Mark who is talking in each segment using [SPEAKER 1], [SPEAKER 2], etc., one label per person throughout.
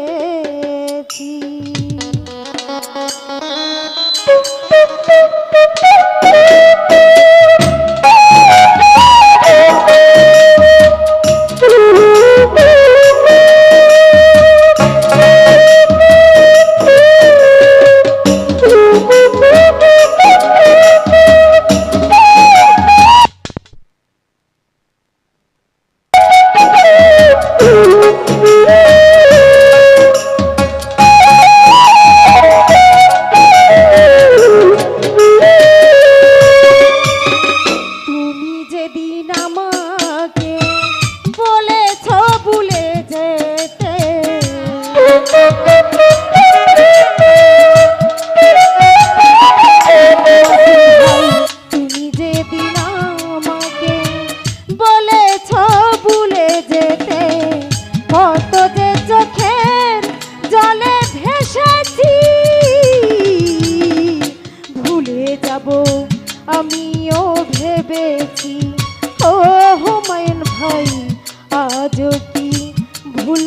[SPEAKER 1] পেয়েছি ভেবেছি। ও হুমায়ুন ভাই আজ কি ভুল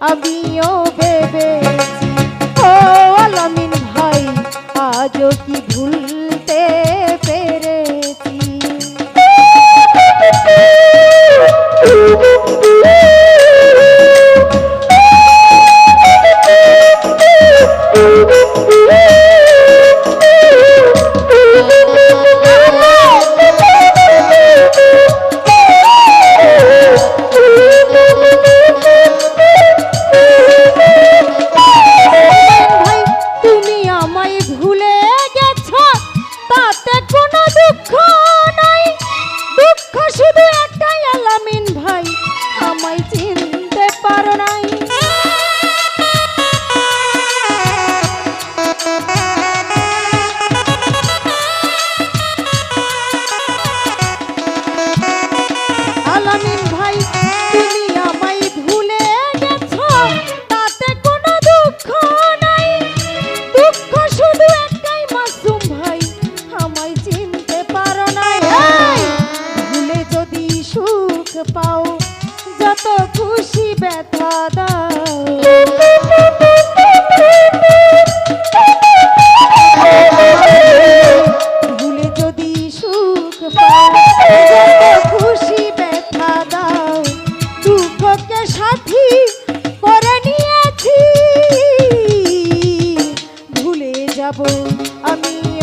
[SPEAKER 1] আমি ও ভেবে আমি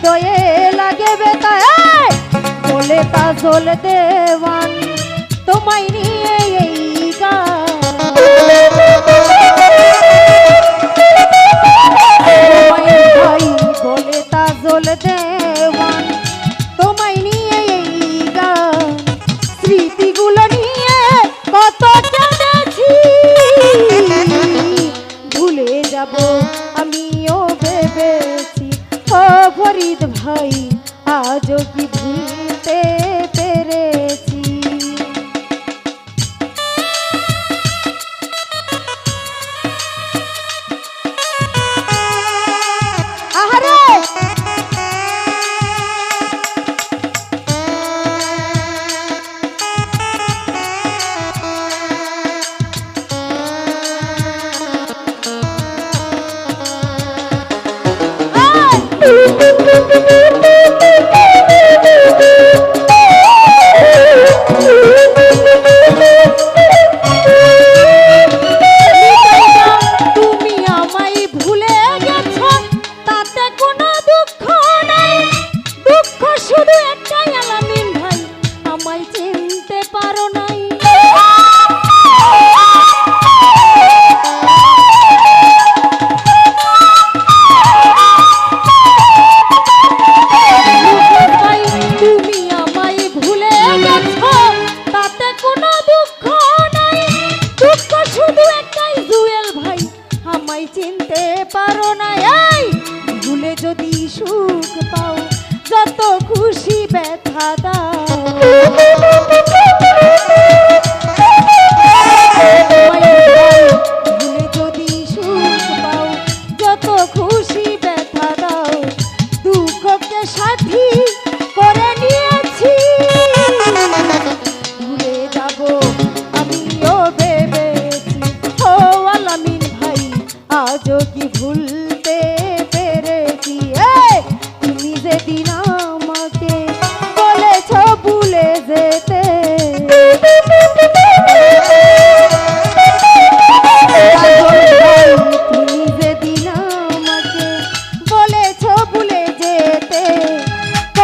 [SPEAKER 1] হৃদয়ে লাগে বেতায় বলে তা ঝোল দেওয়ান তোমায় নিয়ে এই গান বলে তা ঝোল দেওয়ান কি চিনতে পারো না এই ভুলে যদি সুখ পাও যত খুশি ব্যথা দাও।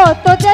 [SPEAKER 1] কত যে